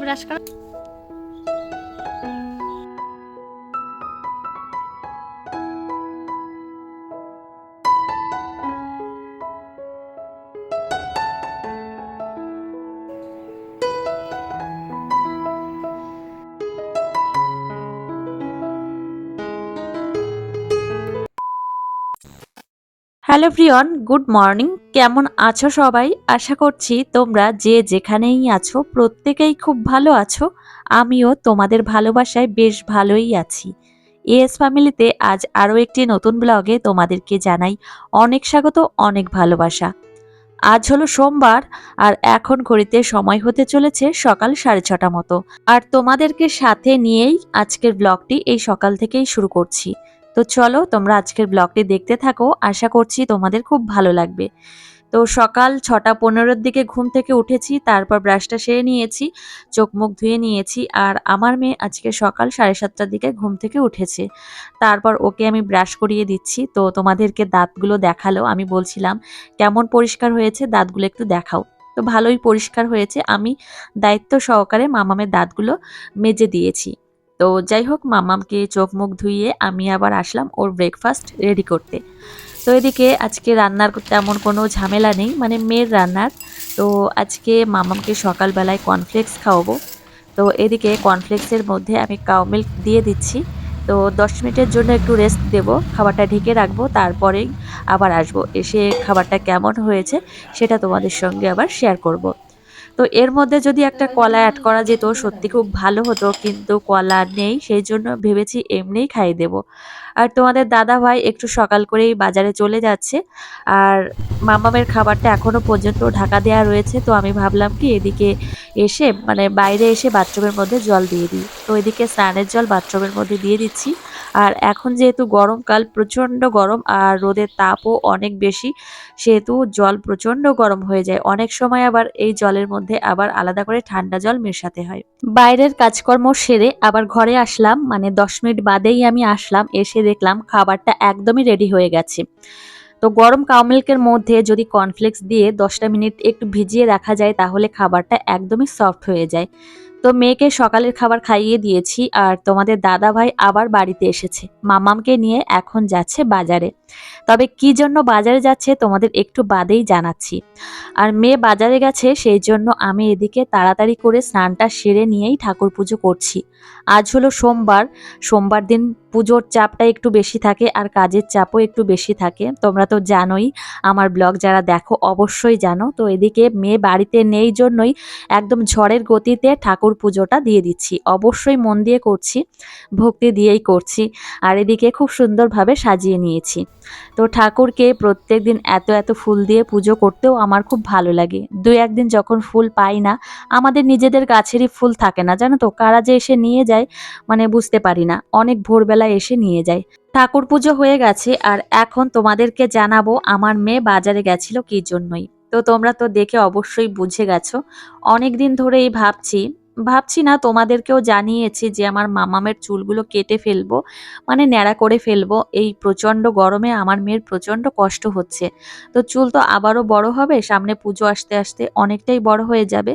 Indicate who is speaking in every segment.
Speaker 1: Brush করো
Speaker 2: hello প্রিয়ন, good morning. কেমন আছো সবাই? আশা করছি তোমরা যে যেখানেই আছো, প্রত্যেকেই খুব ভালো আছো। আমিও তোমাদের ভালোবাসায় বেশ ভালোই আছি। এস ফ্যামিলিতে আজ আরও একটি নতুন ব্লগে তোমাদেরকে জানাই অনেক স্বাগত, অনেক ভালোবাসা। আজ হলো সোমবার, আর এখন ঘড়িতে সময় হতে চলেছে সকাল সাড়ে ছটা মতো। আর তোমাদেরকে সাথে নিয়েই আজকের ব্লগটি এই সকাল থেকেই শুরু করছি। তো চলো তোমরা আজকের ব্লগটি দেখতে থাকো। আশা করছি তোমাদের খুব ভালো লাগবে। তো সকাল ছটা পনেরোর দিকে ঘুম থেকে উঠেছি, তারপর ব্রাশটা সেরে নিয়েছি, চোখ মুখ ধুয়ে নিয়েছি, আর আমার মেয়ে আজকে সকাল সাড়ে সাতটার দিকে ঘুম থেকে উঠেছে। তারপর ওকে আমি ব্রাশ করিয়ে দিচ্ছি। তো তোমাদেরকে দাঁতগুলো দেখাল। আমি বলছিলাম, কেমন পরিষ্কার হয়েছে দাঁতগুলো একটু দেখাও। তো ভালোই পরিষ্কার হয়েছে। আমি দায়িত্ব সহকারে মামামের দাঁতগুলো মেজে দিয়েছি। তো যাই হোক, মামামকে চোখ মুখ ধুইয়ে আমি আবার আসলাম ওর ব্রেকফাস্ট রেডি করতে। তো এদিকে আজকে রান্নার তেমন কোনো ঝামেলা নেই মানে মেয়ের রান্নার। তো আজকে মামামকে সকালবেলায় কর্নফ্লেক্স খাওয়াবো। তো এদিকে কর্নফ্লেক্সের মধ্যে আমি কাউ মিল্ক দিয়ে দিচ্ছি। তো দশ মিনিটের জন্য একটু রেস্ট দেব, খাবারটা ঢেকে রাখব, তারপরেই আবার আসব। এসে খাবারটা কেমন হয়েছে সেটা তোমাদের সঙ্গে আবার শেয়ার করব। তো এর মধ্যে যদি একটা কলা অ্যাড করা যেত, সত্যি খুব ভালো হতো, কিন্তু কলা নেই, সেই জন্য ভেবেছি এমনিই খাইয়ে দেব। আর তোমাদের দাদা ভাই একটু সকাল করেই বাজারে চলে যাচ্ছে। আর মামামের খাবারটা এখনও পর্যন্ত ঢাকা দেওয়া রয়েছে, তো আমি ভাবলাম কি এদিকে এসে মানে বাইরে এসে বাথরুমের মধ্যে জল দিয়ে দিই। তো এদিকে স্নানের জল বাথরুমের মধ্যে দিয়ে দিচ্ছি। আর এখন যেহেতু গরমকাল, প্রচণ্ড গরম আর রোদের তাপও অনেক বেশি, সেহেতু জল প্রচণ্ড গরম হয়ে যায়। অনেক সময় আবার এই জলের মধ্যে আবার আলাদা করে ঠান্ডা জল মেশাতে হয়। বাইরের কাজকর্ম সেরে আবার ঘরে আসলাম মানে দশ মিনিট বাদেই আমি আসলাম, এসে দেখলাম খাবারটা একদমই রেডি হয়ে গেছে। তো গরম কাউ মিল্কের মধ্যে যদি কর্নফ্লেক্স দিয়ে দশটা মিনিট একটু ভিজিয়ে রাখা যায়, তাহলে খাবারটা একদমই সফট হয়ে যায়। তো মেয়েকে সকালের খাবার খাইয়ে দিয়েছি আর তোমাদের দাদা ভাই আবার বাড়িতে এসেছে। মামামকে নিয়ে এখন যাচ্ছে বাজারে। তবে কি জন্য বাজারে যাচ্ছে তোমাদের একটু বাদেই জানাচ্ছি। আর মেয়ে বাজারে গেছে, সেই জন্য আমি এদিকে তাড়াতাড়ি করে স্নানটা সেরে নিয়েই ঠাকুর পুজো করছি। আজ হলো সোমবার। সোমবার দিন পুজোর চাপটা একটু বেশি থাকে আর কাজের চাপও একটু বেশি থাকে। তোমরা তো জানোই, আমার ব্লগ যারা দেখো অবশ্যই জানো। তো এদিকে মেয়ে বাড়িতে নেই জন্যই একদম ঝড়ের গতিতে ঠাকুর পুজোটা দিয়ে দিচ্ছি। অবশ্যই মন দিয়ে করছি, ভক্তি দিয়েই করছি। আর এদিকে খুব সুন্দরভাবে সাজিয়ে নিয়েছি। তো ঠাকুরকে প্রত্যেক দিন এত এত ফুল দিয়ে পুজো করতেও আমার খুব ভালো লাগে। দু একদিন যখন ফুল পাই না, আমাদের নিজেদের গাছেরই ফুল থাকে না, জানো তো? কারা যে এসে নিয়ে যায় মানে বুঝতে পারি না। অনেক ভোরবেলা এসে নিয়ে যায়। ঠাকুর পুজো হয়ে গেছে আর এখন তোমাদেরকে জানাব আমার মেয়ে বাজারে গেছিল কি জন্যই। তো তোমরা তো দেখে অবশ্যই বুঝে গেছো। অনেক দিন ধরেই ভাবছি ভাবছি না তোমাদেরকেও জানিয়েছি যে আমার মামামের চুলগুলো কেটে ফেলব মানে ন্যাড়া করে ফেলব। এই প্রচণ্ড গরমে আমার মেয়ের প্রচণ্ড কষ্ট হচ্ছে। তো চুল তো আবারও বড় হবে, সামনে পুজো আসতে আসতে অনেকটাই বড় হয়ে যাবে।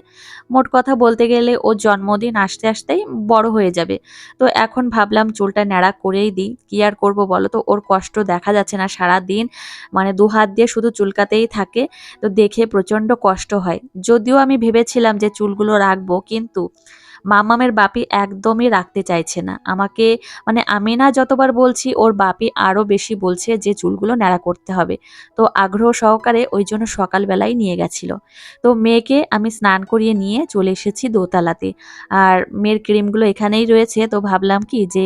Speaker 2: মোট কথা বলতে গেলে ওর জন্মদিন আসতে আসতেই বড় হয়ে যাবে। তো এখন ভাবলাম চুলটা ন্যাড়া করেই দিই। কি আর করব বলো তো? ওর কষ্ট দেখা যাচ্ছে না সারা দিন মানে দু হাত দিয়ে শুধু চুলকাতেই থাকে। তো দেখে প্রচণ্ড কষ্ট হয়। যদিও আমি ভেবেছিলাম যে চুলগুলো রাখব, কিন্তু মামামের বাপি একদমই রাখতে চাইছে না। আমাকে মানে আমি না যতবার বলছি, ওর বাপি আরও বেশি বলছে যে চুলগুলো ন্যাড়া করতে হবে। তো আগ্রহ সহকারে ওই জন্য সকালবেলাই নিয়ে গেছিল। তো মেয়েকে আমি স্নান করিয়ে নিয়ে চলে এসেছি দোতলাতে। আর মেয়ের ক্রিমগুলো এখানেই রয়েছে, তো ভাবলাম কি যে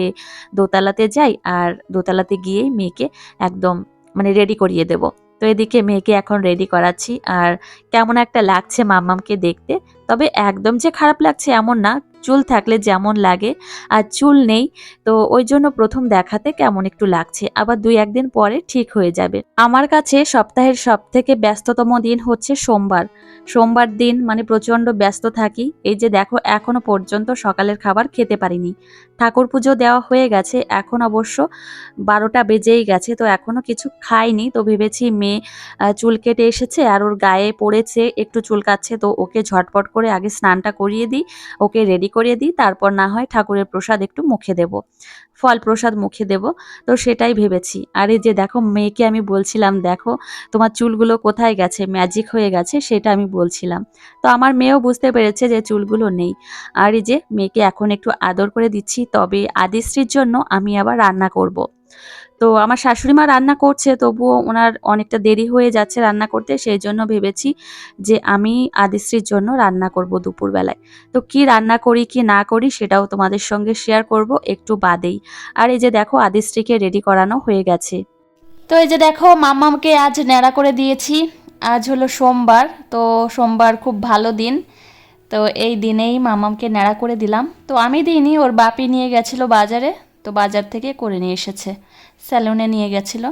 Speaker 2: দোতলাতে যাই আর দোতলাতে গিয়েই মেয়েকে একদম মানে রেডি করিয়ে দেব। তো এদিকে মেয়েকে এখন রেডি করাচ্ছি। আর কেমন একটা লাগছে মাম্মামকে দেখতে। তবে একদম যে খারাপ লাগছে এমন না। চুল থাকলে যেমন লাগে, আর চুল নেই, তো ওই জন্য প্রথম দেখাতে কেমন একটু লাগছে। আবার দুই একদিন পরে ঠিক হয়ে যাবে। আমার কাছে সপ্তাহের সব থেকে ব্যস্ততম দিন হচ্ছে সোমবার। সোমবার দিন মানে প্রচণ্ড ব্যস্ত থাকি। এই যে দেখো, এখনও পর্যন্ত সকালের খাবার খেতে পারিনি। ঠাকুর পুজো দেওয়া হয়ে গেছে, এখন অবশ্য বারোটা বেজেই গেছে, তো এখনও কিছু খাইনি। তো ভেবেছি মেয়ে চুল কেটে এসেছে, আর ওর গায়ে পড়েছে, একটু চুল কাচ্ছে তো ওকে ঝটপট করে আগে স্নানটা করিয়ে দিই, ওকে রেডি করিয়ে দিই, তারপর না হয় ঠাকুরের প্রসাদ একটু মুখে দেব। ফল প্রসাদ মুখে দেব, তো সেটাই ভেবেছি। আর এই যে দেখো, মেয়েকে আমি বলছিলাম, দেখো, তোমার চুলগুলো কোথায় গেছে? ম্যাজিক হয়ে গেছে? সেটা আমি বলছিলাম। তো আমার মেয়েও বুঝতে পেরেছে যে চুলগুলো নেই। আর এই যে, মেয়েকে এখন একটু আদর করে দিচ্ছি, তবে আদিশ্রীর জন্য আমি আবার রান্না করব। তো আমার শাশুড়ি মা রান্না করছে, তবুও ওনার অনেকটা দেরি হয়ে যাচ্ছে রান্না করতে, সেই জন্য ভেবেছি যে আমি আদিশ্রীর জন্য রান্না করব দুপুরবেলায়। তো কি রান্না করি, কি না করি, সেটাও তোমাদের সঙ্গে শেয়ার করব একটু বাদেই। আর এই যে দেখো আদিশ্রীকে রেডি করানো হয়ে গেছে। তো এই যে দেখো, মাম্মাকে আজ ন্যাড়া করে দিয়েছি। আজ হলো সোমবার, তো সোমবার খুব ভালো দিন। তো এই দিনেই মামামকে ন্যাড়া করে দিলাম। তো আমি দিইনি, ওর বাপি নিয়ে গেছিল বাজারে। তো বাজার থেকে করে নিয়ে এসেছে। স্যালুনে নিয়ে গেছিল।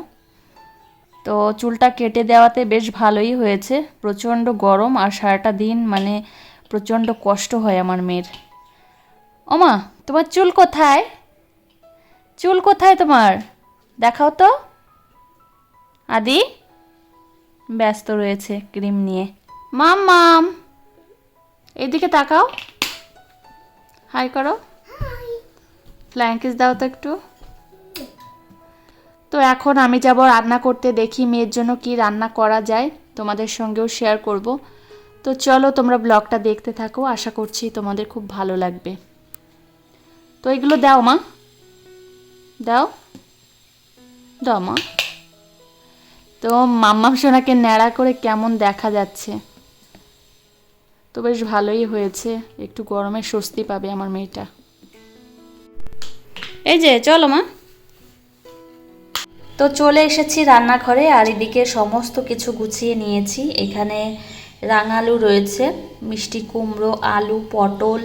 Speaker 2: তো চুলটা কেটে দেওয়াতে বেশ ভালোই হয়েছে। প্রচণ্ড গরম আর সারাটা দিন মানে প্রচণ্ড কষ্ট হয় আমার মেয়ের। ওমা, তোমার চুল কোথায়? চুল কোথায় তোমার? দেখাও তো। আদি? ব্যস্ত রয়েছে ক্রিম নিয়ে। মাম মাম! এদিকে তাকাও। হাই করো। ফ্ল্যাঙ্কিস দাও তো একটু। তো এখন আমি যাব রান্না করতে, দেখি মেয়ের জন্য কি রান্না করা যায়। তোমাদের সঙ্গেও শেয়ার করব। তো চলো তোমরা ব্লগটা দেখতে থাকো, আশা করছি তোমাদের খুব ভালো লাগবে। তো এগুলো দাও মা। দাও। দাও মা। তো মাম্মাম সোনাকে ন্যাড়া করে কেমন দেখা যাচ্ছে। তো বেশ ভালোই হয়েছে। একটু গরমে স্বস্তি পাবে আমার মেয়েটা। এই যে, চলো মা। তো চলে এসেছি রান্নাঘরে, আর এদিকে সমস্ত কিছু গুছিয়ে নিয়েছি। এখানে রাঙালু রয়েছে, মিষ্টি কুমড়ো, আলু, পটল,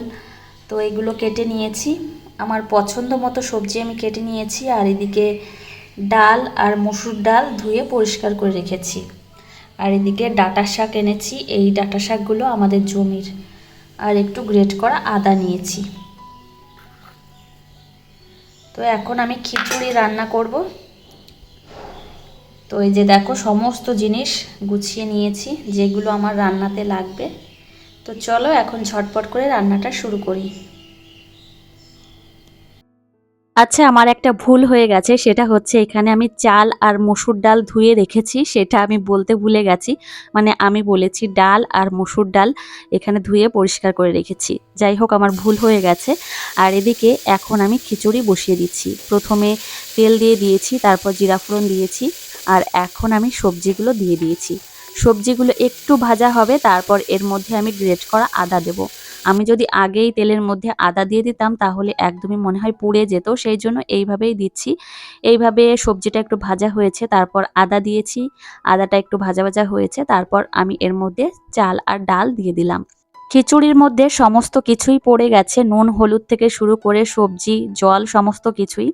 Speaker 2: তো এগুলো কেটে নিয়েছি। আমার পছন্দ মতো সবজি আমি কেটে নিয়েছি, আর এদিকে ডাল আর মসুর ডাল ধুয়ে পরিষ্কার করে রেখেছি। আর এদিকে ডাটা শাক এনেছি, এই ডাটা শাকগুলো আমাদের জমির। আর একটু গ্রেট করা আদা নিয়েছি। তো এখন আমি খিচুড়ি রান্না করব। তো এই যে দেখো সমস্ত জিনিস গুছিয়ে নিয়েছি, যেগুলো আমার রান্নাতে লাগবে। তো চলো এখন ঝটপট করে রান্নাটা শুরু করি। আচ্ছা আমার একটা ভুল হয়ে গেছে। সেটা হচ্ছে এখানে আমি চাল আর মসুর ডাল ধুয়ে রেখেছি, সেটা আমি বলতে ভুলে গেছি। মানে আমি বলেছি ডাল আর মসুর ডাল এখানে ধুয়ে পরিষ্কার করে রেখেছি। যাই হোক, আমার ভুল হয়ে গেছে। আর এদিকে এখন আমি খিচুড়ি বসিয়ে দিচ্ছি। প্রথমে তেল দিয়ে দিয়েছি, তারপর জিরা ফোড়ন দিয়েছি, আর এখন আমি সবজিগুলো দিয়ে দিয়েছি। সবজিগুলো একটু ভাজা হবে, তারপর এর মধ্যে আমি গ্রেট করা আদা দেব। আমি যদি আগেই তেলের মধ্যে আদা দিয়ে দিতাম, তাহলে একদমই মনে হয় পুড়ে যেত। সেই জন্য এইভাবেই দিচ্ছি। এইভাবে সবজিটা একটু ভাজা হয়েছে, তারপর আদা দিয়েছি। আদাটা একটু ভাজা ভাজা হয়েছে, তারপর আমি এর মধ্যে চাল আর ডাল দিয়ে দিলাম। খিচুড়ির মধ্যে সমস্ত কিছুই পড়ে গেছে। নুন, হলুদ থেকে শুরু করে সবজি, জল, সমস্ত কিছুই।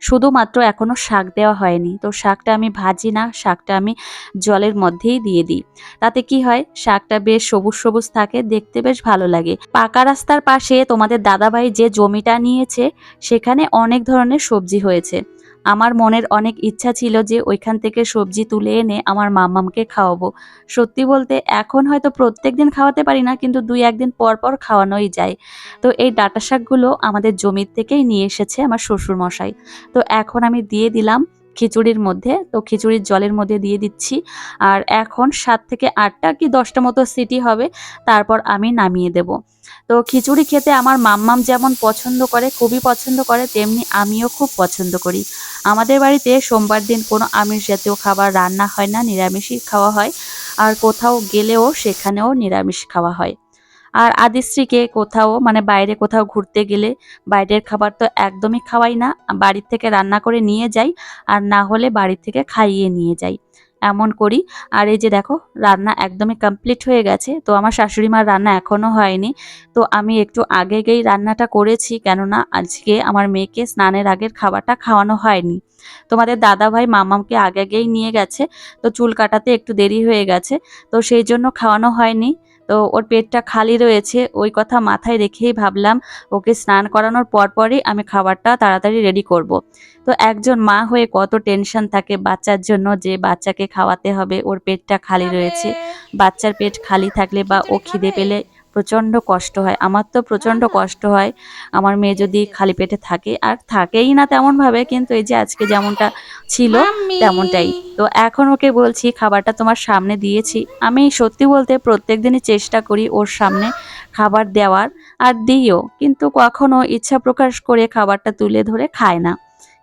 Speaker 2: শুধুমাত্র এখনও শাক দেওয়া হয়নি। তো শাকটা আমি ভাজি না, শাকটা আমি জলের মধ্যেই দিয়ে দিই। তাতে কি হয়, শাকটা বেশ সবুজ সবুজ থাকে, দেখতে বেশ ভালো লাগে। পাকা রাস্তার পাশে তোমাদের দাদাভাই যে জমিটা নিয়েছে, সেখানে অনেক ধরনের সবজি হয়েছে। আমার মনের অনেক ইচ্ছা ছিল যে ওইখান থেকে সবজি তুলে এনে আমার মামামকে খাওয়াবো। সত্যি বলতে এখন হয়তো প্রত্যেক দিন খাওয়াতে পারি না, কিন্তু দুই একদিন পর পর খাওয়ানোই যায়। তো এই ডাটা শাকগুলো আমাদের জমির থেকেই নিয়ে এসেছে আমার শ্বশুর মশাই তো এখন আমি দিয়ে দিলাম খিচুড়ির মধ্যে, তো খিচুড়ির জলের মধ্যে দিয়ে দিচ্ছি। আর এখন সাত থেকে আটটা কি দশটা মতো সিটি হবে, তারপর আমি নামিয়ে দেব। তো খিচুড়ি খেতে আমার মাম্মাম যেমন পছন্দ করে, খুবই পছন্দ করে, তেমনি আমিও খুব পছন্দ করি। আমাদের বাড়িতে সোমবার দিন কোনো আমিষ জাতীয় খাবার রান্না হয় না, নিরামিষই খাওয়া হয়। আর কোথাও গেলেও সেখানেও নিরামিষ খাওয়া হয়। আর আদিশ্রীকে কোথাও মানে বাইরে কোথাও ঘুরতে গেলে বাইরের খাবার তো একদমই খাওয়াই না, বাড়ির থেকে রান্না করে নিয়ে যাই আর না হলে বাড়ি থেকে খাইয়ে নিয়ে যাই। এমন করি। আর এই যে দেখো, রান্না একদমই কমপ্লিট হয়ে গেছে। তো আমার শাশুড়ি মার রান্না এখনও হয়নি। তো আমি একটু আগে গেই রান্নাটা করেছি, কেননা আজকে আমার মেয়েকে স্নানের আগের খাবারটা খাওয়ানো হয়নি। তোমাদের দাদা ভাই মামামকে আগে আগেই নিয়ে গেছে। তো চুল কাটাতে একটু দেরি হয়ে গেছে। তো সেই জন্য খাওয়ানো হয়নি। তো ওর পেটটা খালি রয়েছে। ওই কথা মাথায় রেখেই ভাবলাম ওকে স্নান করানোর পরপরই আমি খাবারটা তাড়াতাড়ি রেডি করব। তো একজন মা হয়ে কত টেনশন থাকে বাচ্চার জন্য যে বাচ্চাকে খাওয়াতে হবে ওর পেটটা খালি রয়েছে। বাচ্চার পেট খালি থাকলে বা ও খিদে পেলে প্রচণ্ড কষ্ট হয়। আমার তো প্রচণ্ড কষ্ট হয়। আমার মেয়ে যদি খালি পেটে থাকে আর থাকেই না তেমনভাবে কিন্তু এই যে আজকে যেমনটা ছিল তেমনটাই। তো এখন ওকে বলছি খাবারটা তোমার সামনে দিয়েছি। আমি সত্যি বলতে প্রত্যেক দিনই চেষ্টা করি ওর সামনে খাবার দেওয়ার আর দিইও। কিন্তু কখনো ইচ্ছা প্রকাশ করে খাবারটা তুলে ধরে খায় না।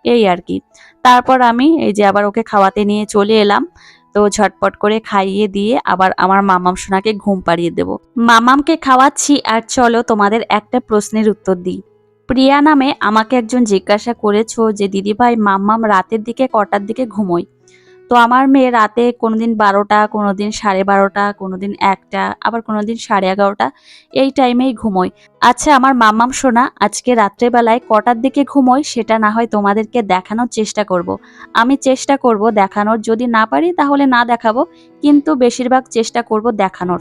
Speaker 2: এই আর কি। তারপর আমি এই যে আবার ওকে খাওয়াতে নিয়ে চলে এলাম। তো ঝটপট করে খাইয়ে দিয়ে আবার আমার মামাম সোনাকে ঘুম পাড়িয়ে দেব। মামামকে খাওয়াচ্ছি আর চলো তোমাদের একটা প্রশ্নের উত্তর দিই। প্রিয়া নামে আমাকে একজন জিজ্ঞাসা করেছ যে, দিদিভাই মাম্মাম রাতের দিকে কটার দিকে ঘুমোয়? তো আমার মেয়ে রাতে কোনোদিন বারোটা কোনো দিন সাড়ে বারোটা কোনো দিন একটা, আবার কোনো দিন সাড়ে এগারোটা, এই টাইমেই ঘুমোয় আচ্ছা আমার মাম্মাম শোনা আজকে রাত্রেবেলায় কটার দিকে ঘুমোয় সেটা না হয় তোমাদেরকে দেখানোর চেষ্টা করব। আমি চেষ্টা করব দেখানোর, যদি না পারি তাহলে না দেখাবো, কিন্তু বেশিরভাগ চেষ্টা করব দেখানোর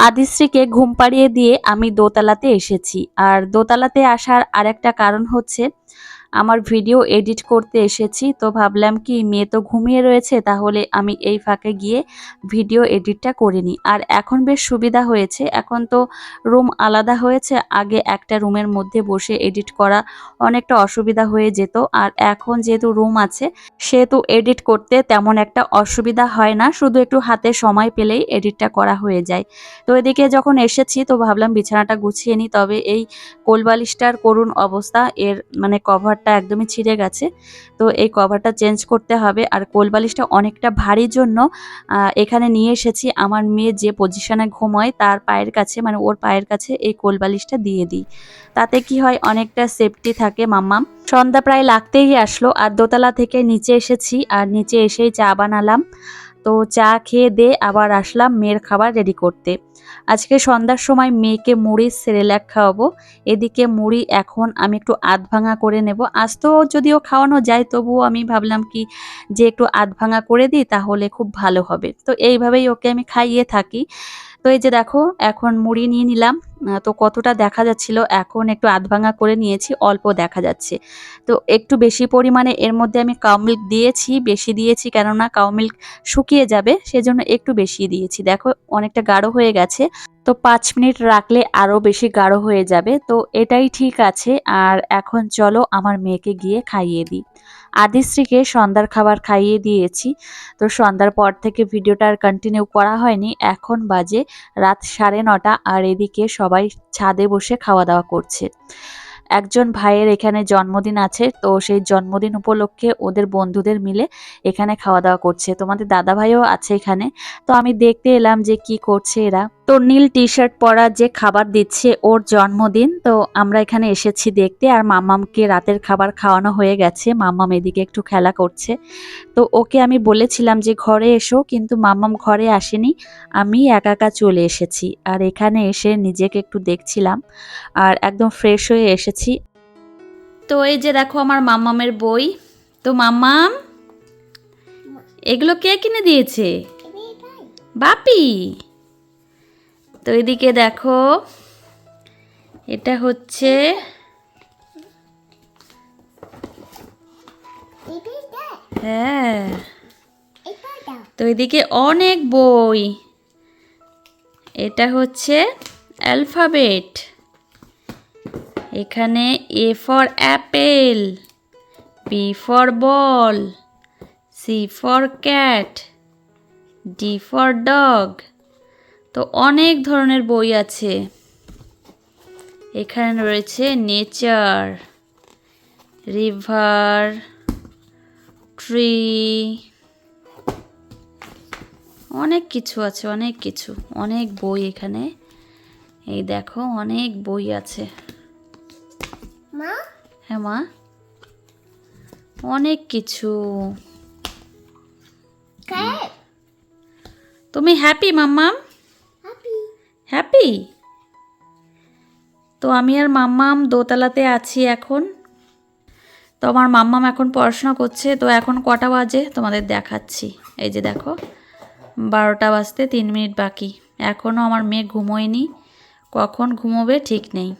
Speaker 2: আদিশ্রীকে ঘুম পাড়িয়ে দিয়ে আমি দোতলাতে এসেছি। আর দোতলাতে আসার আরেকটা কারণ হচ্ছে আমার ভিডিও এডিট করতে এসেছি, তো ভাবলাম কি মেয়ে তো ঘুমিয়ে রয়েছে, তাহলে আমি এই ফাঁকে গিয়ে ভিডিও এডিটটা করে নিই আর এখন বেশ সুবিধা হয়েছে, এখন তো রুম আলাদা হয়েছে, আগে একটা রুমের মধ্যে বসে এডিট করা অনেকটা অসুবিধা হয়ে যেত, আর এখন যেহেতু রুম আছে, সেহেতু এডিট করতে তেমন একটা অসুবিধা হয় না, শুধু একটু হাতে সময় পেলেই এডিটটা করা হয়ে যায়। তো এদিকে যখন এসেছি, তো ভাবলাম বিছানাটা গুছিয়ে নিই তবে এই কোলবালিশটার করুণ অবস্থা, এর মানে কভারটা একদমই ছিঁড়ে গেছে। তো এই কভারটা চেঞ্জ করতে হবে। আর কোলবালিশটা অনেকটা ভারী জন্য এখানে নিয়ে এসেছি। আমার মেয়ে যে পজিশনে ঘুমোয়, তার পায়ের কাছে মানে ওর পায়ের কাছে এই কোলবালিশটা দিয়ে দিই। তাতে কি হয়, অনেকটা সেফটি থাকে মাম্মাম। সন্ধ্যা প্রায় লাগতেই আসলো। আর দোতলা থেকে নিচে এসেছি। আর নিচে এসেই চা বানালাম। তো চা খেয়ে দে, আবার আসলাম মেয়ের খাবার রেডি করতে। আজকে সন্ধ্যার সময় মেয়েকে মুড়ি সেরেল্যাক খাওয়াবো। এদিকে মুড়ি এখন আমি একটু আধ ভাঙা করে নেব। আজ তো যদিও খাওয়ানো যায়, তবুও আমি ভাবলাম কি যে একটু আধ ভাঙা করে দিই, তাহলে খুব ভালো হবে। তো এইভাবেই ওকে আমি খাইয়ে থাকি। তো এই যে দেখো, এখন মুড়ি নিয়ে নিলাম। তো কতটা দেখা যাচ্ছিল, এখন একটু আধ ভাঙা করে নিয়েছি, অল্প দেখা যাচ্ছে। তো একটু বেশি পরিমাণে এর মধ্যে আমি কাউ মিল্ক দিয়েছি, বেশি দিয়েছি কেননা কাউ মিল্ক শুকিয়ে যাবে, সেজন্য একটু বেশি দিয়েছি। দেখো, অনেকটা গাঢ় হয়ে গেছে। তো পাঁচ মিনিট রাখলে আরও বেশি গাঢ় হয়ে যাবে। তো এটাই ঠিক আছে, আর এখন চলো আমার মেয়েকে গিয়ে খাইয়ে দিই। আদিশ্রীকে সন্ধ্যার খাবার খাইয়ে দিয়েছি। তো সন্ধ্যার পর থেকে ভিডিওটা আর কন্টিনিউ করা হয়নি। এখন বাজে রাত সাড়ে নটা আর এদিকে সবাই ছাদে বসে খাওয়া দাওয়া করছে। একজন ভাইয়ের এখানে জন্মদিন আছে, তো সেই জন্মদিন উপলক্ষে ওদের বন্ধুদের মিলে এখানে খাওয়া দাওয়া করছে। তোমাদের দাদা ভাইও আছে এখানে। তো আমি দেখতে এলাম যে কি করছে এরা। তো নীল টি শার্ট পরা যে খাবার দিচ্ছে ওর জন্মদিন তো আমরা এখানে এসেছি দেখতে। আর মাম্মামকে রাতের খাবার খাওয়ানো হয়ে গেছে। মাম্মাম এদিকে একটু খেলা করছে। তো ওকে আমি বলেছিলাম যে ঘরে এসো কিন্তু মাম্মাম ঘরে আসেনি। আমি একা একা চলে এসেছি। আর এখানে এসে নিজেকে একটু দেখছিলাম। আর একদম ফ্রেশ হয়ে এসেছি। তো এই যে দেখো আমার মাম্মামের বই। তো মামাম এগুলো কে কিনে দিয়েছে? বাপি! তো এদিকে দেখো, এটা হচ্ছে হ্যাঁ তো এদিকে অনেক বই। এটা হচ্ছে অ্যালফাবেট। এখানে A for apple, B for ball, C for cat, D for dog. তো অনেক ধরনের বই আছে। এখানে রয়েছে নেচার রিভার ট্রি অনেক কিছু আছে অনেক কিছু অনেক বই এখানে। এই দেখো অনেক বই আছে।
Speaker 1: মা?
Speaker 2: হ্যাঁ মা? অনেক কিছু। তুমি হ্যাপি মাম্মাম?
Speaker 1: হ্যাপি?
Speaker 2: তো আমি আর মাম্মাম দোতলাতে আছি এখন। তো আমার মাম্মাম এখন পড়াশোনা করছে তো এখন কটা বাজে? তোমাদের দেখাচ্ছি। এই যে দেখো বারোটা বাজতে তিন মিনিট বাকি। এখনও আমার মেয়ে ঘুমোয়নি। কখন ঘুমোবে ঠিক নেই।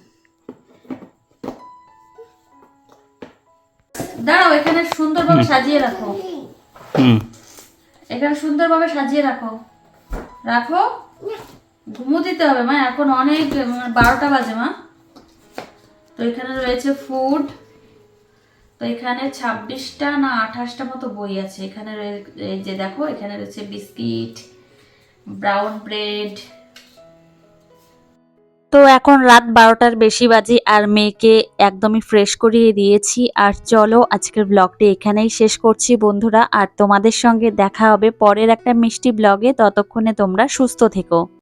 Speaker 2: দাঁড়াও এখানে সুন্দরভাবে সাজিয়ে রাখো।
Speaker 3: হুম।
Speaker 2: এখানে সুন্দরভাবে সাজিয়ে রাখো। রাখো। ঘুমো দিতে হবে, মা। এখন অনেক মানে বারোটা বাজে, মা। তো এখানে রয়েছে ফুড তো এখানে ছাব্বিশটা না আঠাশটা মতো বই আছে। এখানে এই যে দেখো, এখানে রয়েছে বিস্কিট ব্রাউন ব্রেড তো এখন রাত বারোটার বেশি বাজে আর মেয়েকে একদমই ফ্রেশ করিয়ে দিয়েছি। আর চলো আজকের ব্লগটি এখানেই শেষ করছি, বন্ধুরা। আর তোমাদের সঙ্গে দেখা হবে পরের একটা মিষ্টি ব্লগে ততক্ষণে তোমরা সুস্থ থেকো।